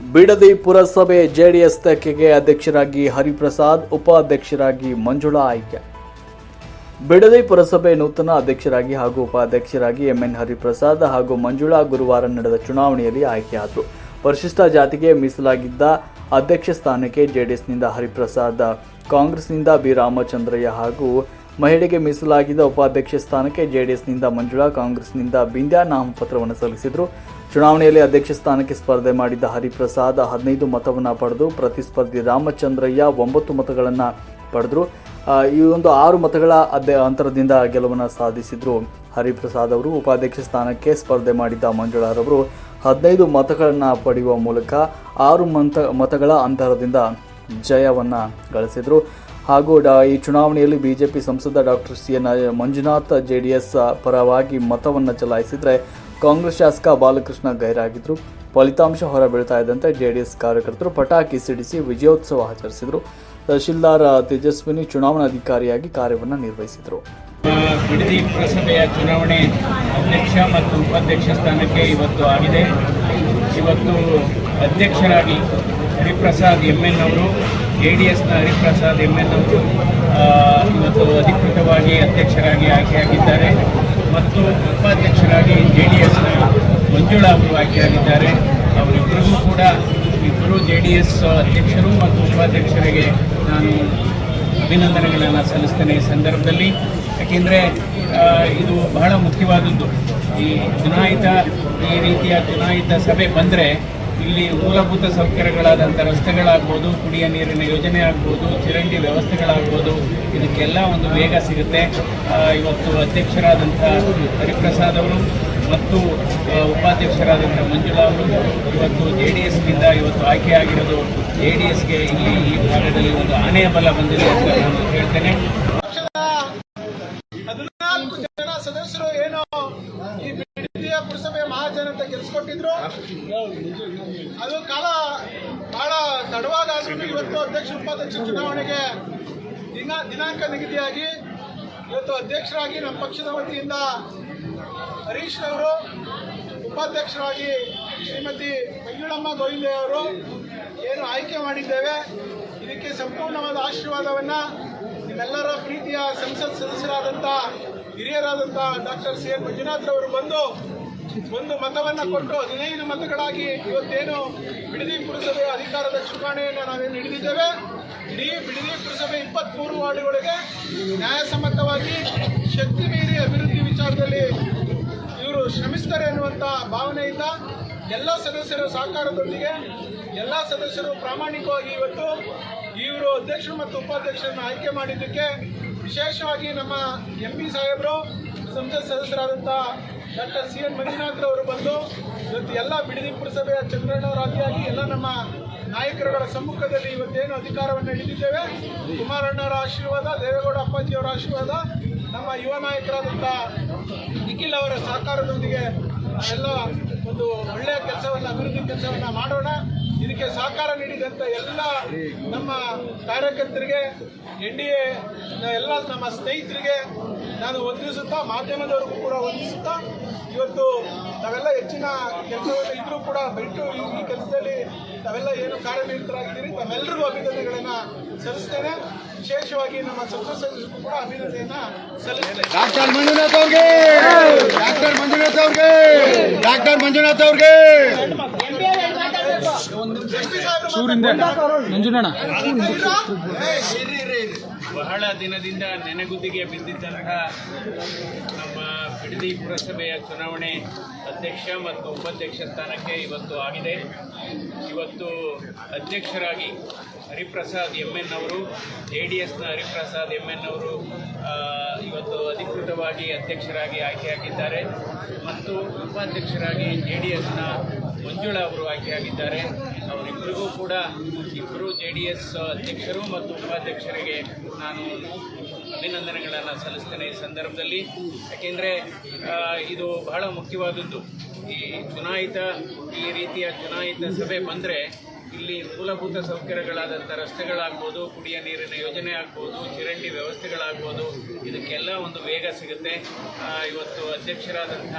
ಬಿಡದಿ ಪುರಸಭೆ ಜೆಡಿಎಸ್ ತೆಕ್ಕೆಗೆ ಅಧ್ಯಕ್ಷರಾಗಿ ಹರಿಪ್ರಸಾದ್, ಉಪಾಧ್ಯಕ್ಷರಾಗಿ ಮಂಜುಳಾ ಆಯ್ಕೆ. ಬಿಡದಿ ಪುರಸಭೆ ನೂತನ ಅಧ್ಯಕ್ಷರಾಗಿ ಹಾಗೂ ಉಪಾಧ್ಯಕ್ಷರಾಗಿ ಎಂಎನ್ ಹರಿಪ್ರಸಾದ್ ಹಾಗೂ ಮಂಜುಳಾ ಗುರುವಾರ ನಡೆದ ಚುನಾವಣೆಯಲ್ಲಿ ಆಯ್ಕೆಯಾದರು. ಪರಿಶಿಷ್ಟ ಜಾತಿಗೆ ಮೀಸಲಾಗಿದ್ದ ಅಧ್ಯಕ್ಷ ಸ್ಥಾನಕ್ಕೆ ಜೆಡಿಎಸ್ನಿಂದ ಹರಿಪ್ರಸಾದ್, ಕಾಂಗ್ರೆಸ್ನಿಂದ ಬಿ ರಾಮಚಂದ್ರಯ್ಯ ಹಾಗೂ ಮಹಿಳೆಗೆ ಮೀಸಲಾಗಿದ್ದ ಉಪಾಧ್ಯಕ್ಷ ಸ್ಥಾನಕ್ಕೆ ಜೆಡಿಎಸ್ನಿಂದ ಮಂಜುಳಾ, ಕಾಂಗ್ರೆಸ್ನಿಂದ ಬಿಂದ್ಯಾ ನಾಮಪತ್ರವನ್ನು ಸಲ್ಲಿಸಿದರು. ಚುನಾವಣೆಯಲ್ಲಿ ಅಧ್ಯಕ್ಷ ಸ್ಥಾನಕ್ಕೆ ಸ್ಪರ್ಧೆ ಮಾಡಿದ್ದ ಹರಿಪ್ರಸಾದ್ ಹದಿನೈದು ಮತವನ್ನು ಪಡೆದು ಪ್ರತಿಸ್ಪರ್ಧಿ ರಾಮಚಂದ್ರಯ್ಯ ಒಂಬತ್ತು ಮತಗಳನ್ನು ಪಡೆದರು. ಈ ಒಂದು ಆರು ಮತಗಳ ಅಧ್ಯ, ಅಂತರದಿಂದ ಗೆಲುವನ್ನು ಸಾಧಿಸಿದ್ರು ಹರಿಪ್ರಸಾದ್ ಅವರು. ಉಪಾಧ್ಯಕ್ಷ ಸ್ಥಾನಕ್ಕೆ ಸ್ಪರ್ಧೆ ಮಾಡಿದ್ದ ಮಂಜುಳಾರವರು ಹದಿನೈದು ಮತಗಳನ್ನು ಪಡೆಯುವ ಮೂಲಕ ಆರು ಮತ, ಮತಗಳ ಅಂತರದಿಂದ ಜಯವನ್ನು ಗಳಿಸಿದರು. ಹಾಗೂ ಡಾ, ಈ ಚುನಾವಣೆಯಲ್ಲಿ ಬಿಜೆಪಿ ಸಂಸದ doctor C N, Manjunath JDS ಪರವಾಗಿ ಮತವನ್ನು ಚಲಾಯಿಸಿದರೆ ಕಾಂಗ್ರೆಸ್ ಶಾಸಕ ಬಾಲಕೃಷ್ಣ ಗೈರಾಗಿದ್ದರು ಫಲಿತಾಂಶ ಹೊರಬೀಳ್ತಾ ಇದ್ದಂತೆ ಜೆಡಿಎಸ್ ಕಾರ್ಯಕರ್ತರು ಪಟಾಕಿ ಸಿಡಿಸಿ ವಿಜಯೋತ್ಸವ ಆಚರಿಸಿದರು. ತಹಶೀಲ್ದಾರ್ ತೇಜಸ್ವಿನಿ ಚುನಾವಣಾಧಿಕಾರಿಯಾಗಿ ಕಾರ್ಯವನ್ನು ನಿರ್ವಹಿಸಿದರು. ಬಿಡದಿ ಪುರಸಭೆಯ ಚುನಾವಣೆ ಅಧ್ಯಕ್ಷ ಮತ್ತು ಉಪಾಧ್ಯಕ್ಷ ಸ್ಥಾನಕ್ಕೆ ಇವತ್ತು ಆಗಿದೆ. ಇವತ್ತು ಅಧ್ಯಕ್ಷರಾಗಿ ಹರಿಪ್ರಸಾದ್ ಎಂ ಎನ್ ಅವರು, ಜೆ ಡಿ ಎಸ್ನ ಹರಿಪ್ರಸಾದ್ ಎಂ ಎನ್ ಅವರು ಇವತ್ತು ಅಧಿಕೃತವಾಗಿ ಅಧ್ಯಕ್ಷರಾಗಿ ಆಯ್ಕೆಯಾಗಿದ್ದಾರೆ. ಮತ್ತು ಉಪಾಧ್ಯಕ್ಷರಾಗಿ ಜೆ ಡಿ ಎಸ್ನ ಮಂಜುಳಾ ಅವರು ಆಯ್ಕೆಯಾಗಿದ್ದಾರೆ. ಅವರಿಬ್ಬರಿಗೂ ಕೂಡ ಇಬ್ಬರು ಜೆ ಡಿ ಎಸ್ ಅಧ್ಯಕ್ಷರು ಮತ್ತು ಉಪಾಧ್ಯಕ್ಷರಿಗೆ ನಾನು ಅಭಿನಂದನೆಗಳನ್ನು ಸಲ್ಲಿಸ್ತೇನೆ ಈ ಸಂದರ್ಭದಲ್ಲಿ. ಯಾಕೆಂದರೆ ಇದು ಬಹಳ ಮುಖ್ಯವಾದದ್ದು. ಈ ಚುನಾಯಿತ, ಈ ರೀತಿಯ ಚುನಾಯಿತ ಸಭೆ ಬಂದರೆ ಇಲ್ಲಿ ಮೂಲಭೂತ ಸೌಕರ್ಯಗಳಾದಂಥ ರಸ್ತೆಗಳಾಗ್ಬೋದು, ಕುಡಿಯ ನೀರಿನ ಯೋಜನೆ ಆಗ್ಬೋದು, ಚರಂಡಿ ವ್ಯವಸ್ಥೆಗಳಾಗ್ಬೋದು, ಇದಕ್ಕೆಲ್ಲ ಒಂದು ವೇಗ ಸಿಗುತ್ತೆ. ಇವತ್ತು ಅಧ್ಯಕ್ಷರಾದಂಥ ಹರಿಪ್ರಸಾದ್ ಅವರು ಮತ್ತು ಉಪಾಧ್ಯಕ್ಷರಾದಂಥ ಮಂಜುಳಾ ಅವರು, ಇವತ್ತು ಜೆ ಡಿ ಎಸ್ನಿಂದ ಇವತ್ತು ಆಯ್ಕೆಯಾಗಿರೋದು, ಜೆ ಡಿ ಎಸ್ಗೆ ಇಲ್ಲಿ ಈ ಭಾಗದಲ್ಲಿ ಒಂದು ಆನೆಯ ಬಲ ಬಂದಿದೆ ಅಂತ ನಾನು ಹೇಳ್ತೇನೆ ಹದಿನಾಲ್ಕು ಜನ ಸದಸ್ಯರು ಏನು ಈ ಬಿಡದಿಯ ಪುರಸಭೆ ಮಹಾಜನ ಅಂತ ಗೆಲ್ಸ್ಕೊಟ್ಟಿದ್ರು ಅದು ಕಾಲ ಬಹಳ ತಡವಾಗಾದ್ರೂ ಇವತ್ತು ಅಧ್ಯಕ್ಷ, ಉಪಾಧ್ಯಕ್ಷ ಚುನಾವಣೆಗೆ ದಿನ ದಿನಾಂಕ ನಿಗದಿಯಾಗಿ ಇವತ್ತು ಅಧ್ಯಕ್ಷರಾಗಿ ನಮ್ಮ ಪಕ್ಷದ ವತಿಯಿಂದ ಹರೀಶ್ ಅವರು ಉಪಾಧ್ಯಕ್ಷರಾಗಿ ಶ್ರೀಮತಿ ಮಂಜುಳಮ್ಮ ಗೋವಿಂದೆಯವರು ಏನು ಆಯ್ಕೆ ಮಾಡಿದ್ದೇವೆ, ಇದಕ್ಕೆ ಸಂಪೂರ್ಣವಾದ ಆಶೀರ್ವಾದವನ್ನು ನಿಮ್ಮೆಲ್ಲರ ಪ್ರೀತಿಯ ಸಂಸತ್ ಸದಸ್ಯರಾದಂಥ ಹಿರಿಯರಾದಂಥ ಡಾಕ್ಟರ್ ಸಿ ಎನ್ ಮಂಜುನಾಥ್ ಅವರು ಬಂದು ಒಂದು ಮತವನ್ನು ಕೊಟ್ಟು ಹದಿನೈದು ಮತಗಳಾಗಿ ಇವತ್ತೇನು ಬಿಡದಿ ಪುರಸಭೆ ಅಧಿಕಾರದ ಚುನಾವಣೆಯನ್ನು ನಾವೇನು ಹಿಡಿದಿದ್ದೇವೆ? ಇಡೀ ಬಿಡದಿ ಪುರಸಭೆ ಇಪ್ಪತ್ಮೂರು ವಾರ್ಡುಗಳಿಗೆ ನ್ಯಾಯಸಮ್ಮತವಾಗಿ ಶಕ್ತಿ ಮೀರಿ ಅಭಿವೃದ್ಧಿ ವಿಚಾರದಲ್ಲಿ ಇವರು ಶ್ರಮಿಸ್ತಾರೆ ಅನ್ನುವಂಥ ಭಾವನೆಯಿಂದ ಎಲ್ಲ ಸದಸ್ಯರ ಸಹಕಾರದೊಂದಿಗೆ, ಎಲ್ಲ ಸದಸ್ಯರು ಪ್ರಾಮಾಣಿಕವಾಗಿ ಇವತ್ತು ಇವರು ಅಧ್ಯಕ್ಷರು ಮತ್ತು ಉಪಾಧ್ಯಕ್ಷರನ್ನು ಆಯ್ಕೆ ಮಾಡಿದ್ದಕ್ಕೆ ವಿಶೇಷವಾಗಿ ನಮ್ಮ ಎಂ ಪಿ ಸಾಹೇಬರು, ಸಂಸತ್ ಸದಸ್ಯರಾದಂಥ ಡಾಕ್ಟರ್ ಸಿ ಎನ್ ಮಂಜುನಾಥ್ ಅವರು ಬಂದು ಇವತ್ತು ಎಲ್ಲ ಬಿಡದಿ ಪುರಸಭೆಯ ಚಂದ್ರಣ್ಣವರಾದಿಯಾಗಿ ಎಲ್ಲ ನಮ್ಮ ನಾಯಕರುಗಳ ಸಮ್ಮುಖದಲ್ಲಿ ಇವತ್ತೇನು ಅಧಿಕಾರವನ್ನು ಹಿಡಿದಿದ್ದೇವೆ. ಕುಮಾರಣ್ಣವರ ಆಶೀರ್ವಾದ, ದೇವೇಗೌಡ ಅಪ್ಪಾಜಿಯವರ ಆಶೀರ್ವಾದ, ನಮ್ಮ ಯುವ ನಾಯಕರಾದಂಥ ನಿಖಿಲ್ ಅವರ ಸಹಕಾರದೊಂದಿಗೆ ಎಲ್ಲ ಒಂದು ಒಳ್ಳೆಯ ಕೆಲಸವನ್ನು, ಅಭಿವೃದ್ಧಿ ಕೆಲಸವನ್ನು ಮಾಡೋಣ. ಇದಕ್ಕೆ ಸಹಕಾರ ನೀಡಿದಂಥ ಎಲ್ಲ ನಮ್ಮ ಕಾರ್ಯಕರ್ತರಿಗೆ, ಎನ್ ಡಿ ಎಲ್ಲ ನಮ್ಮ ಸ್ನೇಹಿತರಿಗೆ ನಾನು ವಂದಿಸುತ್ತಾ ಮಾಧ್ಯಮದವರಿಗೂ ಕೂಡ ವಂದಿಸುತ್ತಾ ಇವತ್ತು ನಾವೆಲ್ಲ ಹೆಚ್ಚಿನ ಕೆಲಸವನ್ನು ಇದ್ರೂ ಕೂಡ ಬಿಟ್ಟು ಈ- ಕೆಲಸದಲ್ಲಿ ತಾವೆಲ್ಲ ಏನು ಕಾರ್ಯನಿರತರಾಗಿದ್ದೀರಿ ತಮ್ಮೆಲ್ಲರಿಗೂ ಅಭಿನಂದನೆಗಳನ್ನು ಸಲ್ಲಿಸ್ತೇನೆ. ವಿಶೇಷವಾಗಿ ನಮ್ಮ ಸಂಸತ್ ಕೂಡ ಅಭಿನಂದನೆಯನ್ನ ಸಲ್ಲಿಸ್ತೇನೆ. ಡಾಕ್ಟರ್ ಮಂಜುನಾಥ್ ಅವ್ರಿಗೆ! ಡಾಕ್ಟರ್ ಮಂಜುನಾಥ್ ಅವ್ರಿಗೆ! ಡಾಕ್ಟರ್ ಮಂಜುನಾಥ್ ಅವ್ರಿಗೆ! ಬಹಳ ದಿನದಿಂದ ನೆನೆಗುದಿಗೆ ಬಿದ್ದಿದ್ದಂತಹ ನಮ್ಮ ಬಿಡದಿ ಪುರಸಭೆಯ ಚುನಾವಣೆ ಅಧ್ಯಕ್ಷ ಮತ್ತು ಉಪಾಧ್ಯಕ್ಷ ಸ್ಥಾನಕ್ಕೆ ಇವತ್ತು ಆಗಿದೆ. ಇವತ್ತು ಅಧ್ಯಕ್ಷರಾಗಿ ಹರಿಪ್ರಸಾದ್ ಎಂ ಎನ್ ಅವರು, ಜೆ ಡಿ ಎಸ್ನ ಹರಿಪ್ರಸಾದ್ ಎಂ ಎನ್ ಅವರು ಇವತ್ತು ಅಧಿಕೃತವಾಗಿ ಅಧ್ಯಕ್ಷರಾಗಿ ಆಯ್ಕೆಯಾಗಿದ್ದಾರೆ. ಮತ್ತು ಉಪಾಧ್ಯಕ್ಷರಾಗಿ ಜೆ ಡಿ ಎಸ್ನ ಮಂಜುಳಾ ಅವರು ಆಯ್ಕೆಯಾಗಿದ್ದಾರೆ. ಅವರಿಬ್ಬರಿಗೂ ಕೂಡ ಇಬ್ಬರು ಜೆ ಡಿ ಎಸ್ ಅಧ್ಯಕ್ಷರು ಮತ್ತು ಉಪಾಧ್ಯಕ್ಷರಿಗೆ ನಾನು ಅಭಿನಂದನೆಗಳನ್ನು ಸಲ್ಲಿಸ್ತೇನೆ ಈ ಸಂದರ್ಭದಲ್ಲಿ. ಯಾಕೆಂದರೆ ಇದು ಬಹಳ ಮುಖ್ಯವಾದದ್ದು. ಈ ಚುನಾಯಿತ, ಈ ರೀತಿಯ ಚುನಾಯಿತ ಸಭೆ ಬಂದರೆ ಇಲ್ಲಿ ಮೂಲಭೂತ ಸೌಕರ್ಯಗಳಾದಂಥ ರಸ್ತೆಗಳಾಗ್ಬೋದು, ಕುಡಿಯ ನೀರಿನ ಯೋಜನೆ ಆಗ್ಬೋದು, ಚರಂಡಿ ವ್ಯವಸ್ಥೆಗಳಾಗ್ಬೋದು, ಇದಕ್ಕೆಲ್ಲ ಒಂದು ವೇಗ ಸಿಗುತ್ತೆ. ಇವತ್ತು ಅಧ್ಯಕ್ಷರಾದಂಥ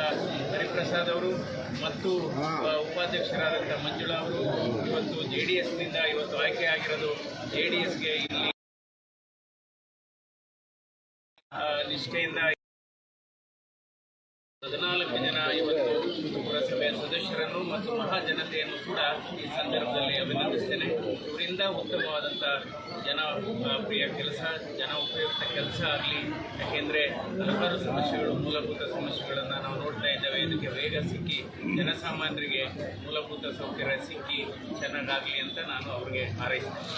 ಹರಿಪ್ರಸಾದ್ ಅವರು ಮತ್ತು ಉಪಾಧ್ಯಕ್ಷರಾದಂಥ ಮಂಜುಳಾ ಅವರು ಇವತ್ತು ಜೆ ಡಿ ಎಸ್ನಿಂದ ಇವತ್ತು ಆಯ್ಕೆ ಆಗಿರೋದು ಜೆ ಡಿ ಎಸ್ಗೆ ಇಲ್ಲಿ ನಿಷ್ಠೆಯಿಂದ ಹದಿನಾಲ್ಕು ಜನ ಇವತ್ತು ಪುರಸಭೆಯ ಸದಸ್ಯರನ್ನು ಮತ್ತು ಮಹಾಜನತೆಯನ್ನು ಕೂಡ ಈ ಸಂದರ್ಭದಲ್ಲಿ ಅಭಿನಂದಿಸ್ತೇನೆ. ಇವರಿಂದ ಉತ್ತಮವಾದಂಥ ಜನ ಪ್ರಿಯ ಕೆಲಸ, ಜನ ಉಪಯುಕ್ತ ಕೆಲಸ ಆಗಲಿ. ಯಾಕೆಂದರೆ ಹಲವಾರು ಸಮಸ್ಯೆಗಳು, ಮೂಲಭೂತ ಸಮಸ್ಯೆಗಳನ್ನು ನಾವು ನೋಡ್ತಾ ಇದ್ದೇವೆ. ಇದಕ್ಕೆ ವೇಗ ಸಿಕ್ಕಿ, ಜನಸಾಮಾನ್ಯರಿಗೆ ಮೂಲಭೂತ ಸೌಕರ್ಯ ಸಿಕ್ಕಿ ಚೆನ್ನಾಗಾಗಲಿ ಅಂತ ನಾನು ಅವರಿಗೆ ಹಾರೈಸ್ತೇನೆ.